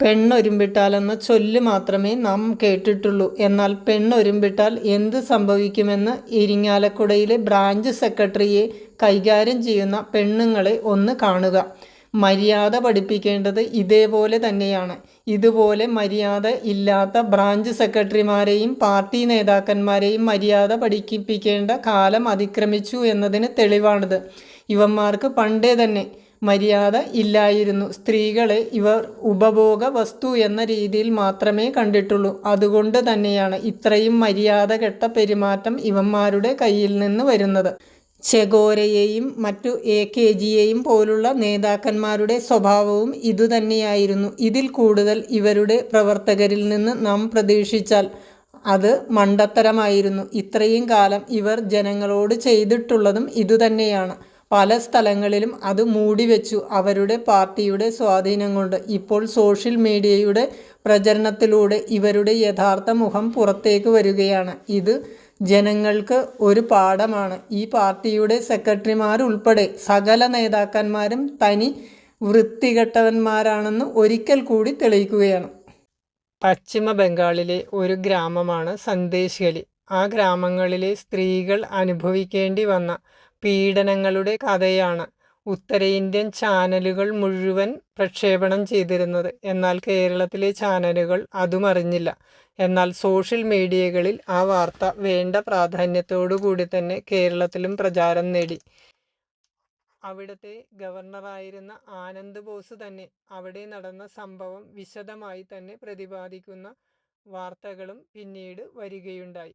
പെണ്ണൊരുമ്പിട്ടാലെന്ന ചൊല്ല് മാത്രമേ നാം കേട്ടിട്ടുള്ളൂ. എന്നാൽ പെണ്ണൊരുമ്പിട്ടാൽ എന്ത് സംഭവിക്കുമെന്ന് ഇരിങ്ങാലക്കുടയിലെ ബ്രാഞ്ച് സെക്രട്ടറിയെ കൈകാര്യം ചെയ്യുന്ന പെണ്ണുങ്ങളെ ഒന്ന് കാണുക. മര്യാദ പഠിപ്പിക്കേണ്ടത് ഇതേപോലെ തന്നെയാണ്. ഇതുപോലെ മര്യാദ ഇല്ലാത്ത ബ്രാഞ്ച് സെക്രട്ടറിമാരെയും പാർട്ടി നേതാക്കന്മാരെയും മര്യാദ പഠിപ്പിക്കേണ്ട കാലം അതിക്രമിച്ചു എന്നതിന് തെളിവാണിത്. ഇവന്മാർക്ക് പണ്ടേ തന്നെ മര്യാദ ഇല്ലായിരുന്നു. സ്ത്രീകളെ ഇവർ ഉപഭോഗ വസ്തു എന്ന രീതിയിൽ മാത്രമേ കണ്ടിട്ടുള്ളൂ. അതുകൊണ്ട് തന്നെയാണ് ഇത്രയും മര്യാദ കെട്ട പെരുമാറ്റം ഇവന്മാരുടെ കയ്യിൽ നിന്ന് വരുന്നത്. ചെഗോരയെയും മറ്റു എ. കെ. ജിയെയും പോലുള്ള നേതാക്കന്മാരുടെ സ്വഭാവവും ഇതുതന്നെയായിരുന്നു. ഇതിൽ കൂടുതൽ ഇവരുടെ പ്രവർത്തകരിൽ നിന്ന് നാം പ്രതീക്ഷിച്ചാൽ അത് മണ്ടത്തരമായിരുന്നു. ഇത്രയും കാലം ഇവർ ജനങ്ങളോട് ചെയ്തിട്ടുള്ളതും ഇതുതന്നെയാണ്. പല സ്ഥലങ്ങളിലും അത് മൂടിവെച്ചു അവരുടെ പാർട്ടിയുടെ സ്വാധീനം കൊണ്ട്. ഇപ്പോൾ സോഷ്യൽ മീഡിയയുടെ പ്രചരണത്തിലൂടെ ഇവരുടെ യഥാർത്ഥ മുഖം പുറത്തേക്ക് വരികയാണ് ഇത് ജനങ്ങൾക്ക് ഒരു പാഠമാണ്. ഈ പാർട്ടിയുടെ സെക്രട്ടറിമാരുൾപ്പെടെ സകല നേതാക്കന്മാരും തനി വൃത്തികെട്ടവന്മാരാണെന്ന് ഒരിക്കൽ കൂടി തെളിയിക്കുകയാണ്. പശ്ചിമ ബംഗാളിലെ ഒരു ഗ്രാമമാണ് സന്ദേശ് ആ ഗ്രാമങ്ങളിലെ സ്ത്രീകൾ അനുഭവിക്കേണ്ടി വന്ന പീഡനങ്ങളുടെ കഥയാണ് ഉത്തരേന്ത്യൻ ചാനലുകൾ മുഴുവൻ പ്രക്ഷേപണം ചെയ്തിരുന്നത്. എന്നാൽ കേരളത്തിലെ ചാനലുകൾ അതും അറിഞ്ഞില്ല എന്നാൽ സോഷ്യൽ മീഡിയകളിൽ ആ വാർത്ത വേണ്ട പ്രാധാന്യത്തോടു കൂടി തന്നെ കേരളത്തിലും പ്രചാരം നേടി. അവിടുത്തെ ഗവർണറായിരുന്ന ആനന്ദ് ബോസ് തന്നെ അവിടെ നടന്ന സംഭവം വിശദമായി തന്നെ പ്രതിപാദിക്കുന്ന വാർത്തകളും പിന്നീട് വരികയുണ്ടായി.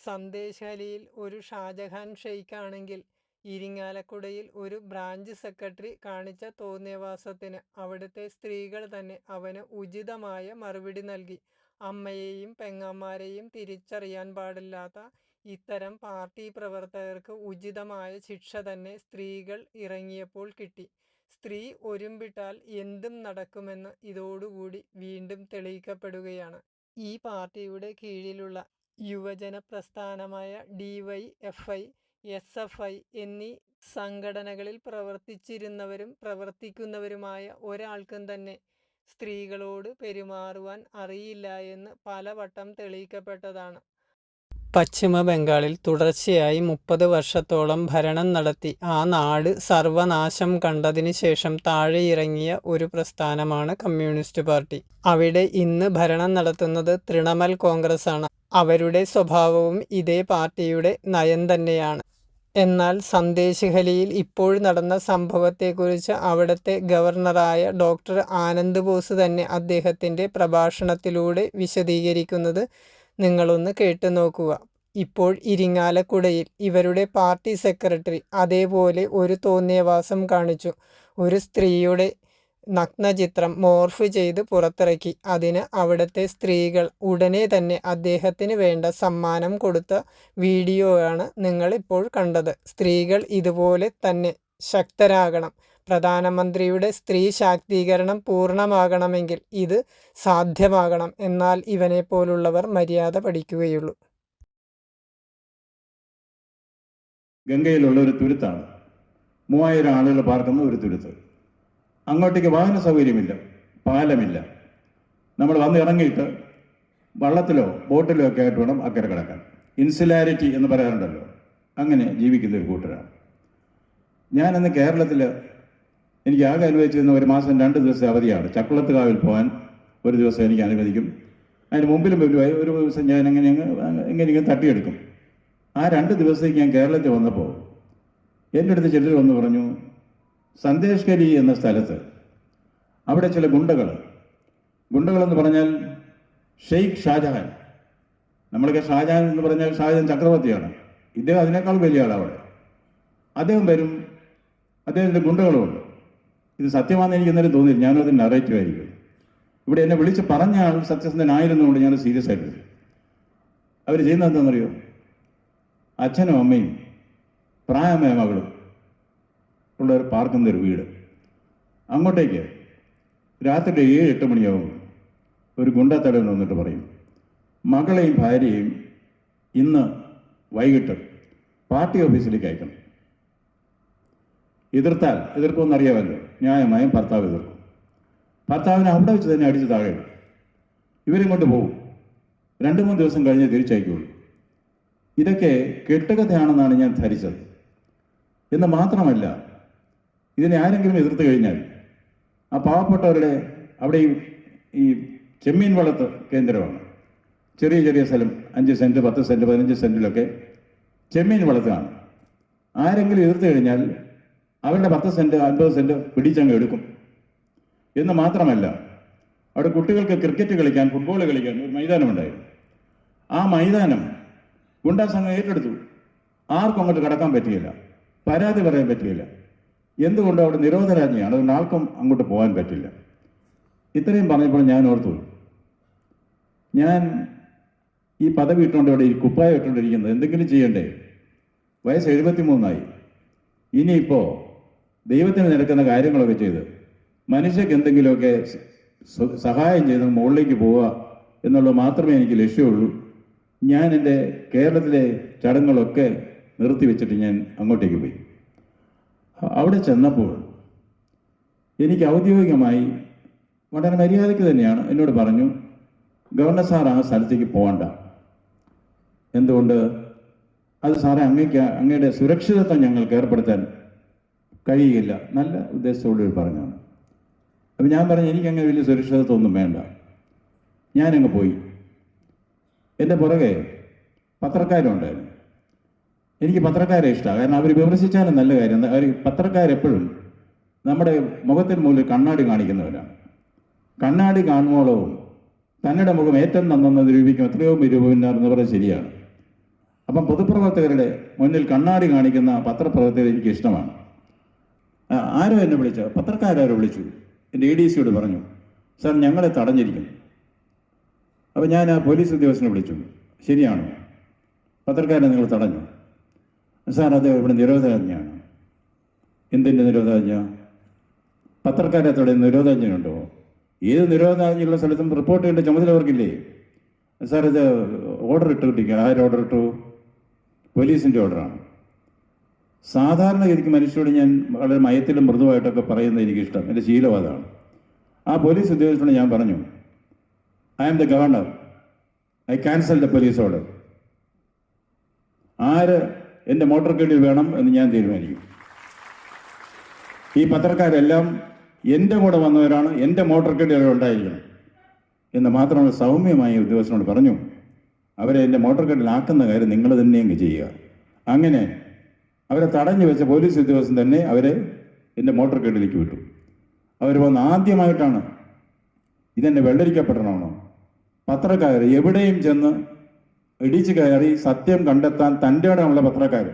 സന്ദേശാലിയിൽ ഒരു ഷാജഹാൻ ഷെയ്ഖാണെങ്കിൽ ഇരിങ്ങാലക്കുടയിൽ ഒരു ബ്രാഞ്ച് സെക്രട്ടറി കാണിച്ച തോന്നിയവാസത്തിന് അവിടുത്തെ സ്ത്രീകൾ തന്നെ അവന് ഉചിതമായ മറുപടി നൽകി. അമ്മയെയും പെങ്ങന്മാരെയും തിരിച്ചറിയാൻ പാടില്ലാത്ത ഇത്തരം പാർട്ടി പ്രവർത്തകർക്ക് ഉചിതമായ ശിക്ഷ തന്നെ സ്ത്രീകൾ ഇറങ്ങിയപ്പോൾ കിട്ടി. സ്ത്രീ ഒരുമ്പിട്ടാൽ എന്തും നടക്കുമെന്ന് ഇതോടുകൂടി വീണ്ടും തെളിയിക്കപ്പെടുകയാണ്. ഈ പാർട്ടിയുടെ കീഴിലുള്ള യുവജന പ്രസ്ഥാനമായ D. Y. F. I, S. F. I എന്നീ സംഘടനകളിൽ പ്രവർത്തിച്ചിരുന്നവരും പ്രവർത്തിക്കുന്നവരുമായ ഒരാൾക്കും തന്നെ സ്ത്രീകളോട് പെരുമാറുവാൻ അറിയില്ല എന്ന് പലവട്ടം തെളിയിക്കപ്പെട്ടതാണ്. പശ്ചിമ ബംഗാളിൽ തുടർച്ചയായി മുപ്പത് വർഷത്തോളം ഭരണം നടത്തി ആ നാട് സർവനാശം കണ്ടതിന് ശേഷം താഴെയിറങ്ങിയ ഒരു പ്രസ്ഥാനമാണ് കമ്മ്യൂണിസ്റ്റ് പാർട്ടി. അവിടെ ഇന്ന് ഭരണം നടത്തുന്നത് കോൺഗ്രസ് ആണ് അവരുടെ സ്വഭാവവും ഇതേ പാർട്ടിയുടെ നയം തന്നെയാണ്. എന്നാൽ സന്ദേശഹലിയിൽ ഇപ്പോൾ നടന്ന സംഭവത്തെക്കുറിച്ച് അവിടത്തെ ഗവർണറായ ഡോക്ടർ ആനന്ദ് ബോസ് തന്നെ അദ്ദേഹത്തിന്റെ പ്രഭാഷണത്തിലൂടെ വിശദീകരിക്കുന്നത് നിങ്ങളൊന്ന് കേട്ടുനോക്കുക. ഇപ്പോൾ ഇരിങ്ങാലക്കുടയിൽ ഇവരുടെ പാർട്ടി സെക്രട്ടറി അതേപോലെ ഒരു തോന്നിയവാസം കാണിച്ചു. ഒരു സ്ത്രീയുടെ നഗ്നചിത്രം മോർഫ് ചെയ്ത് പുറത്തിറക്കി. അതിന് അവിടുത്തെ സ്ത്രീകൾ ഉടനെ തന്നെ അദ്ദേഹത്തിന് വേണ്ട സമ്മാനം കൊടുത്ത വീഡിയോയാണ് നിങ്ങൾ ഇപ്പോൾ കണ്ടത്. സ്ത്രീകൾ ഇതുപോലെ തന്നെ ശക്തരാകണം. പ്രധാനമന്ത്രിയുടെ സ്ത്രീ ശാക്തീകരണം പൂർണമാകണമെങ്കിൽ ഇത് സാധ്യമാകണം. എന്നാൽ ഇവനെപ്പോലുള്ളവർ മര്യാദ പഠിക്കുകയുള്ളൂ. ഗംഗയിലുള്ള ഒരു തുരുത്താണ് മൂവായിരം ആളുകൾ പാർക്കുന്ന ഒരു തുരുത്ത് അങ്ങോട്ടേക്ക് വാഹന സൗകര്യമില്ല പാലമില്ല. നമ്മൾ വന്ന് ഇറങ്ങിയിട്ട് വള്ളത്തിലോ ബോട്ടിലോ ഒക്കെ ആയിട്ട് വേണം അക്കരെ കിടക്കാൻ. ഇൻസുലാരിറ്റി എന്ന് പറയാറുണ്ടല്ലോ അങ്ങനെ ജീവിക്കുന്ന ഒരു കൂട്ടരാണ്. ഞാനന്ന് കേരളത്തിൽ എനിക്ക് ആകെ അനുവദിച്ചിരുന്ന ഒരു മാസം രണ്ട് ദിവസത്തെ അവധിയാണ്. ചക്കുളത്തുകാവിൽ പോകാൻ ഒരു ദിവസം എനിക്ക് അനുവദിക്കും. അതിന് മുമ്പിലും മുമ്പിലുമായി ഒരു ദിവസം ഞാൻ എങ്ങനെ എങ്ങനെ ഇങ്ങനെ തട്ടിയെടുക്കും. ആ രണ്ട് ദിവസത്തേക്ക് ഞാൻ കേരളത്തിൽ വന്നപ്പോൾ എന്റെ അടുത്ത് ചിലർ വന്ന് പറഞ്ഞു സന്ദേശ് കരി എന്ന സ്ഥലത്ത് അവിടെ ചില ഗുണ്ടകൾ ഗുണ്ടകളെന്ന് പറഞ്ഞാൽ ഷെയ്ഖ് ഷാജഹാൻ. നമ്മളൊക്കെ ഷാജഹാൻ എന്ന് പറഞ്ഞാൽ ഷാജഹാൻ ചക്രവർത്തിയാണ്. ഇദ്ദേഹം അതിനേക്കാൾ വലിയ ആളാണ് അവിടെ. അദ്ദേഹം വരും അദ്ദേഹത്തിന്റെ ഗുണ്ടകളുണ്ട് ഇത് സത്യമാണെന്ന് എനിക്ക് ഇന്നലെ തോന്നിയില്ല. ഞാനും അതിന് നറേറ്റീവ് ആയിരിക്കും. ഇവിടെ എന്നെ വിളിച്ച് പറഞ്ഞ ആൾ സത്യസന്ധനായിരുന്നുകൊണ്ട് ഞാൻ സീരിയസ് ആയിട്ട് അവർ ചെയ്യുന്നത് എന്താണെന്നറിയോ? അച്ഛനും അമ്മയും പ്രായമായ മകളും ഉള്ളവർ പാർക്കുന്ന ഒരു വീട്. അങ്ങോട്ടേക്ക് രാത്രി ഏഴ് എട്ട് മണിയാവും. ഒരു ഗുണ്ടത്തടവൻ വന്നിട്ട് പറയും മകളെയും ഭാര്യയെയും ഇന്ന് വൈകിട്ട് പാർട്ടി ഓഫീസിലേക്ക് അയക്കണം. എതിർത്താൽ എതിർക്കുമെന്ന് അറിയാമല്ലോ ന്യായമായും ഭർത്താവ് എതിർക്കും. ഭർത്താവിനെ അവിടെ വെച്ച് തന്നെ അടിച്ച് താഴെ ഇവരും ഇവരിങ്ങോട്ട് പോകും രണ്ട് മൂന്ന് ദിവസം കഴിഞ്ഞ് തിരിച്ചയക്കുള്ളൂ ഇതൊക്കെ കെട്ടുകഥയാണെന്നാണ് ഞാൻ ധരിച്ചത്. എന്ന് മാത്രമല്ല ഇതിനെ ആരെങ്കിലും എതിർത്ത് കഴിഞ്ഞാൽ ആ പാവപ്പെട്ടവരുടെ അവിടെ ഈ ചെമ്മീൻ വളർത്ത് കേന്ദ്രമാണ്. ചെറിയ ചെറിയ സ്ഥലം അഞ്ച് സെന്റ് പത്ത് സെന്റ് പതിനഞ്ച് സെന്റിലൊക്കെ ചെമ്മീൻ വളർത്താണ് ആരെങ്കിലും എതിർത്ത് കഴിഞ്ഞാൽ അവരുടെ പത്ത് സെന്റ് അൻപത് സെന്റ് പിടിച്ചങ്ങ് എടുക്കും. എന്ന് മാത്രമല്ല അവിടെ കുട്ടികൾക്ക് ക്രിക്കറ്റ് കളിക്കാൻ ഫുട്ബോൾ കളിക്കാൻ ഒരു മൈതാനമുണ്ടായിരുന്നു. ആ മൈതാനം ഗുണ്ടാ സംഘം ഏറ്റെടുത്തു. ആർക്കും അങ്ങോട്ട് കടക്കാൻ പറ്റിയില്ല. പരാതി പറയാൻ പറ്റുകയില്ല എന്തുകൊണ്ട് അവിടെ നിരോധനാജ്ഞയാണ്? അതുകൊണ്ട് ആർക്കും അങ്ങോട്ട് പോകാൻ പറ്റില്ല. ഇത്രയും പറഞ്ഞപ്പോൾ ഞാൻ ഓർത്തു. ഞാൻ ഈ പദവി ഇട്ടുകൊണ്ട് ഇവിടെ ഈ കുപ്പായം ഇട്ടുകൊണ്ടിരിക്കുന്നത് എന്തെങ്കിലും ചെയ്യണ്ടേ? വയസ്സ് എഴുപത്തി മൂന്നായി ഇനിയിപ്പോൾ ദൈവത്തിന് നടക്കുന്ന കാര്യങ്ങളൊക്കെ ചെയ്ത് മനുഷ്യർക്ക് എന്തെങ്കിലുമൊക്കെ സഹായം ചെയ്ത് മുകളിലേക്ക് പോവുക എന്നുള്ളത് മാത്രമേ എനിക്ക് ലക്ഷ്യമുള്ളൂ. ഞാൻ എന്റെ കേരളത്തിലെ ചടങ്ങുകളൊക്കെ നിർത്തിവെച്ചിട്ട് ഞാൻ അങ്ങോട്ടേക്ക് പോയി. അവിടെ ചെന്നപ്പോൾ എനിക്ക് ഔദ്യോഗികമായി വളരെ മര്യാദയ്ക്ക് തന്നെയാണ് എന്നോട് പറഞ്ഞു ഗവർണർ സാർ ആ സ്ഥലത്തേക്ക് പോകണ്ട. എന്തുകൊണ്ട്? അത് സാറെ അങ്ങേക്ക് അങ്ങയുടെ സുരക്ഷിതത്വം ഞങ്ങൾക്ക് ഏർപ്പെടുത്താൻ കഴിയുകയില്ല. നല്ല ഉദ്ദേശത്തോട് പറഞ്ഞാണ്. അപ്പം ഞാൻ പറഞ്ഞു എനിക്ക് വലിയ സുരക്ഷിതത്വം ഒന്നും വേണ്ട. ഞാനങ്ങ് പോയി. എന്റെ പുറകെ പത്രക്കാരുണ്ടായിരുന്നു. എനിക്ക് പത്രക്കാരെ ഇഷ്ടമാണ്. കാരണം അവർ വിമർശിച്ചാലും നല്ല കാര്യം. അവർ പത്രക്കാരെപ്പോഴും നമ്മുടെ മുഖത്തിന് മുകളിൽ കണ്ണാടി കാണിക്കുന്നവരാണ്. കണ്ണാടി കാണുമ്പോളവും തങ്ങളുടെ മുഖം ഏറ്റവും നന്നെന്ന് നിരൂപിക്കും എത്രയോ നിരൂപകന്മാർ പറയുന്നത് ശരിയാണ്. അപ്പം പൊതുപ്രവർത്തകരുടെ മുന്നിൽ കണ്ണാടി കാണിക്കുന്ന പത്രപ്രവർത്തകർ എനിക്ക് ഇഷ്ടമാണ്. ആരോ എന്നെ വിളിച്ച. പത്രക്കാരോ വിളിച്ചു. എന്റെ എ ഡി സിയോട് പറഞ്ഞു സാർ ഞങ്ങളെ തടഞ്ഞിരിക്കുന്നു. അപ്പോൾ ഞാൻ ആ പോലീസ് ഉദ്യോഗസ്ഥനെ വിളിച്ചു. ശരിയാണോ? പത്രക്കാരനെ നിങ്ങൾ തടഞ്ഞു? സാർ അത് ഇവിടെ നിരോധനാജ്ഞയാണ്. എന്തിന്റെ നിരോധനാജ്ഞ? പത്രക്കാരെ തടയുന്ന നിരോധനാജ്ഞയുണ്ടോ? ഏത് നിരോധനാജ്ഞയുള്ള സ്ഥലത്തും റിപ്പോർട്ട് ചെയ്യേണ്ട ചുമതല അവർക്കില്ലേ? സാർ ഇത് ഓർഡർ കിട്ടിക്കുക ആര് ഓർഡർ ഇട്ടു? പോലീസിന്റെ ഓർഡറാണ്. സാധാരണഗതിക്ക് മനുഷ്യരോട് ഞാൻ വളരെ മയത്തിലും മൃദുവായിട്ടൊക്കെ പറയുന്നത് എനിക്കിഷ്ടം. എന്റെ ശീലം അതാണ്. ആ പോലീസ് ഉദ്യോഗസ്ഥനോട് ഞാൻ പറഞ്ഞു I am the governor I cancel the police order ആര് എന്റെ മോട്ടോർ കേഡിൽ വേണം എന്ന് ഞാൻ തീരുമാനിക്കും. ഈ പത്രക്കാരെല്ലാം എന്റെ കൂടെ വന്നവരാണ് എന്റെ മോട്ടോർ കേഡിൽ ഉണ്ടായിരിക്കണം എന്ന് മാത്രമല്ല സൗമ്യമായ ഉദ്യോഗസ്ഥനോട് പറഞ്ഞു. അവരെ എന്റെ മോട്ടോർ കേഡിലാക്കുന്ന കാര്യം നിങ്ങൾ തന്നെ അങ്ങ് ചെയ്യുക. അങ്ങനെ അവരെ തടഞ്ഞു വെച്ച പോലീസ് ഉദ്യോഗസ്ഥൻ തന്നെ അവരെ എന്റെ മോട്ടോർ കേഡിലേക്ക് വിട്ടു. അവർ വന്ന് ആദ്യമായിട്ടാണ് ഇതെന്നെ വെള്ളരിക്കപ്പെടണമെന്നോ പത്രക്കാർ എവിടെയും ചെന്ന് ഇടിച്ചു കയറി സത്യം കണ്ടെത്താൻ തന്റെ ഇടമുള്ള പത്രക്കാർ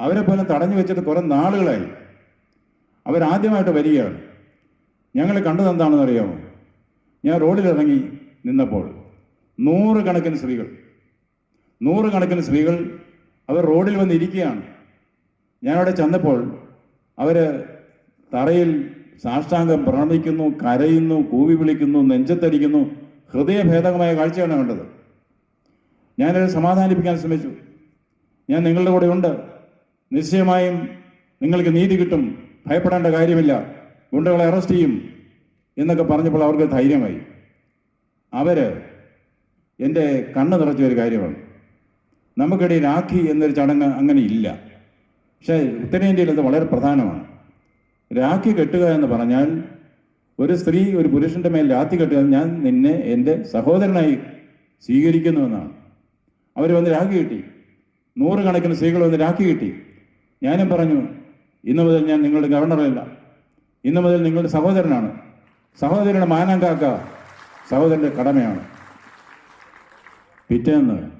അവരെ പോലെ തടഞ്ഞു വെച്ചിട്ട് കുറേ നാളുകളായി. അവരാദ്യമായിട്ട് വരികയാണ്. ഞങ്ങൾ കണ്ടത് എന്താണെന്ന് അറിയാമോ ഞാൻ റോഡിലിറങ്ങി നിന്നപ്പോൾ നൂറുകണക്കിന് സ്ത്രീകൾ നൂറുകണക്കിന് സ്ത്രീകൾ അവർ റോഡിൽ വന്നിരിക്കുകയാണ് ഞാനവിടെ ചെന്നപ്പോൾ അവർ തറയിൽ സാഷ്ടാംഗം പ്രണമിക്കുന്നു കരയുന്നു കൂവി വിളിക്കുന്നു നെഞ്ചത്തടിക്കുന്നു ഹൃദയഭേദകമായ കാഴ്ചയാണ് കണ്ടത്. ഞാനത് സമാധാനിപ്പിക്കാൻ ശ്രമിച്ചു. ഞാൻ നിങ്ങളുടെ കൂടെ ഉണ്ട്. നിശ്ചയമായും നിങ്ങൾക്ക് നീതി കിട്ടും. ഭയപ്പെടേണ്ട കാര്യമില്ല. ഗുണ്ടകളെ അറസ്റ്റ് ചെയ്യും എന്നൊക്കെ പറഞ്ഞപ്പോൾ അവർക്ക് ധൈര്യമായി. അവർ എന്റെ കണ്ണ് നിറച്ച ഒരു കാര്യമാണ്. നമുക്കിടയിൽ രാഖി എന്നൊരു ചടങ്ങ് അങ്ങനെ ഇല്ല. പക്ഷേ ഉത്തരേന്ത്യയിൽ അത് വളരെ പ്രധാനമാണ്. രാഖി കെട്ടുക എന്ന് പറഞ്ഞാൽ ഒരു സ്ത്രീ ഒരു പുരുഷന്റെ മേൽ രാഖി കെട്ടുക ഞാൻ നിന്നെ എന്റെ സഹോദരനായി സ്വീകരിക്കുന്നുവെന്നാണ് അവർ വന്ന് രാഖി കിട്ടി. നൂറുകണക്കിന് സ്ത്രീകൾ വന്ന് രാഖി കിട്ടി. ഞാനും പറഞ്ഞു ഇന്നു മുതൽ ഞാൻ നിങ്ങളുടെ ഗവർണറല്ല ഇന്നു മുതൽ നിങ്ങളുടെ സഹോദരനാണ്. സഹോദരന്റെ മാനം കാക്ക സഹോദരന്റെ കടമയാണ്. പിറ്റേന്ന്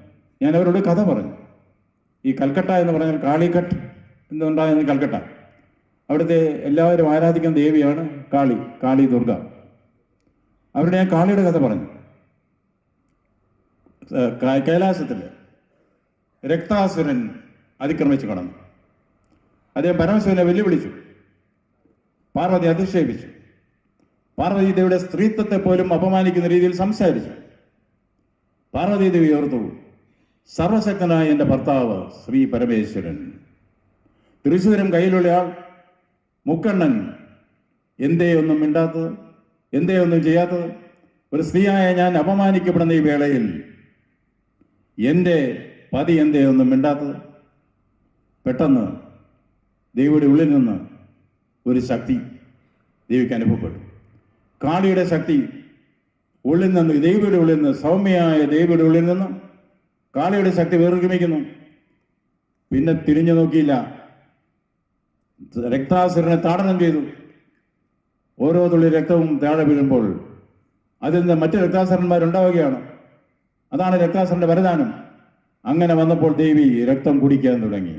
ഞാൻ അവരോട് കഥ പറഞ്ഞു. ഈ കൽക്കട്ട എന്ന് പറഞ്ഞാൽ കാളിക്കട്ട് എന്നുണ്ടായിരുന്ന കൽക്കട്ട? അവിടുത്തെ എല്ലാവരും ആരാധിക്കുന്ന ദേവിയാണ് കാളി കാളി ദുർഗ. അവരുടെ ഞാൻ കാളിയുടെ കഥ പറഞ്ഞു. കൈലാസത്തിൽ രക്താസുരൻ അതിക്രമിച്ചു കടന്നു അദ്ദേഹം പരമശിവനെ വെല്ലുവിളിച്ചു. പാർവതി അധിക്ഷേപിച്ചു. പാർവതി ദേവിയുടെ സ്ത്രീത്വത്തെ പോലും അപമാനിക്കുന്ന രീതിയിൽ സംസാരിച്ചു. പാർവതി ദേവി ഓർത്തു സർവശക്തനായ എന്റെ ഭർത്താവ് ശ്രീ പരമേശ്വരൻ. തൃശ്ശൂരം കയ്യിലുള്ള ആൾ മുക്കണ്ണൻ. എന്തേ ഒന്നും മിണ്ടാത്തത്? എന്തേ ഒന്നും ചെയ്യാത്തത്? ഒരു സ്ത്രീയായ ഞാൻ അപമാനിക്കപ്പെടുന്ന ഈ വേളയിൽ എന്റെ പതി എന്തേ ഒന്നും മിണ്ടാത്തത്? പെട്ടെന്ന് ദൈവയുടെ ഉള്ളിൽ നിന്ന് ഒരു ശക്തി ദേവിക്ക് അനുഭവപ്പെട്ടു. കാളിയുടെ ശക്തി ഉള്ളിൽ നിന്ന് ദൈവയുടെ ഉള്ളിൽ നിന്ന് സൗമ്യമായ ദൈവയുടെ ഉള്ളിൽ നിന്ന് കാളിയുടെ ശക്തി വേർഗമിക്കുന്നു പിന്നെ തിരിഞ്ഞു നോക്കിയില്ല. രക്താസുരനെ താടനം ചെയ്തു. ഓരോ തുള്ളി രക്തവും താഴെ വീഴുമ്പോൾ അതിൽ നിന്ന് മറ്റ് രക്താസുരന്മാരുണ്ടാവുകയാണ്. അതാണ് രക്താസുരന്റെ വരദാനം. അങ്ങനെ വന്നപ്പോൾ ദേവി രക്തം കുടിക്കാൻ തുടങ്ങി.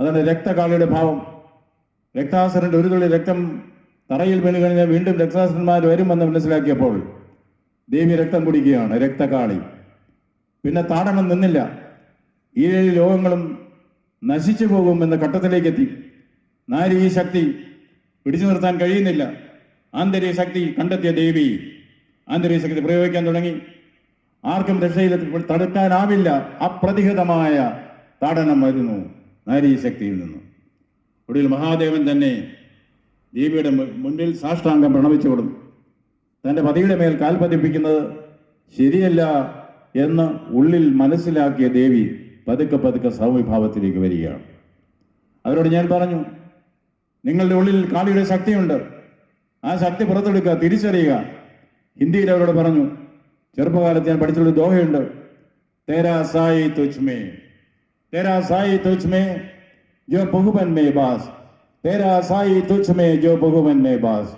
അതാണ് രക്തകാളിയുടെ ഭാവം. രക്താസുരന്റെ ഒരു തുള്ളി രക്തം തറയിൽ വീണ് വീണ്ടും രക്താസുരന്മാർ വരുമെന്ന് മനസ്സിലാക്കിയപ്പോൾ ദേവി രക്തം കുടിക്കുകയാണ് രക്തകാളി. പിന്നെ താടനം നിന്നില്ല. ഈ ഏഴ് ലോകങ്ങളും നശിച്ചു പോകും എന്ന ഘട്ടത്തിലേക്ക് എത്തി നാരി ഈ ശക്തി പിടിച്ചു നിർത്താൻ കഴിയുന്നില്ല. ആന്തരിക ശക്തി കണ്ടെത്തിയ ദേവി ആന്തരിക ശക്തി പ്രയോഗിക്കാൻ തുടങ്ങി. ആർക്കും രക്ഷയിൽ തടുക്കാനാവില്ല. അപ്രതിഹിതമായ താടനം വരുന്നു നാരീ ശക്തിയിൽ നിന്ന്. ഒടുവിൽ മഹാദേവൻ തന്നെ ദേവിയുടെ മുന്നിൽ സാഷ്ടാംഗം പ്രണമിച്ചു കൊടുത്തു തന്റെ പതിയുടെ മേൽ കാൽ പതിപ്പിക്കുന്നത് ശരിയല്ല എന്ന് ഉള്ളിൽ മനസ്സിലാക്കിയ ദേവി പതുക്കെ പതുക്കെ സൗവിഭാവത്തിലേക്ക് വരികയാണ്. അവരോട് ഞാൻ പറഞ്ഞു നിങ്ങളുടെ ഉള്ളിൽ കാളിയുടെ ശക്തിയുണ്ട്. ആ ശക്തി പുറത്തെടുക്കുക തിരിച്ചറിയുക. ഹിന്ദിയിൽ അവരോട് പറഞ്ഞു ചെറുപ്പകാലത്ത് ഞാൻ പഠിച്ചുള്ള ദോഹയുണ്ട് തേരാ സായി തുച്മേ തേരാ സായി തുച്മേ ജോ ബഹുബൻ മേ ബാസ് തേരാ സായി തുച്മേ ജോ ബഹുബൻ മേ ബാസ്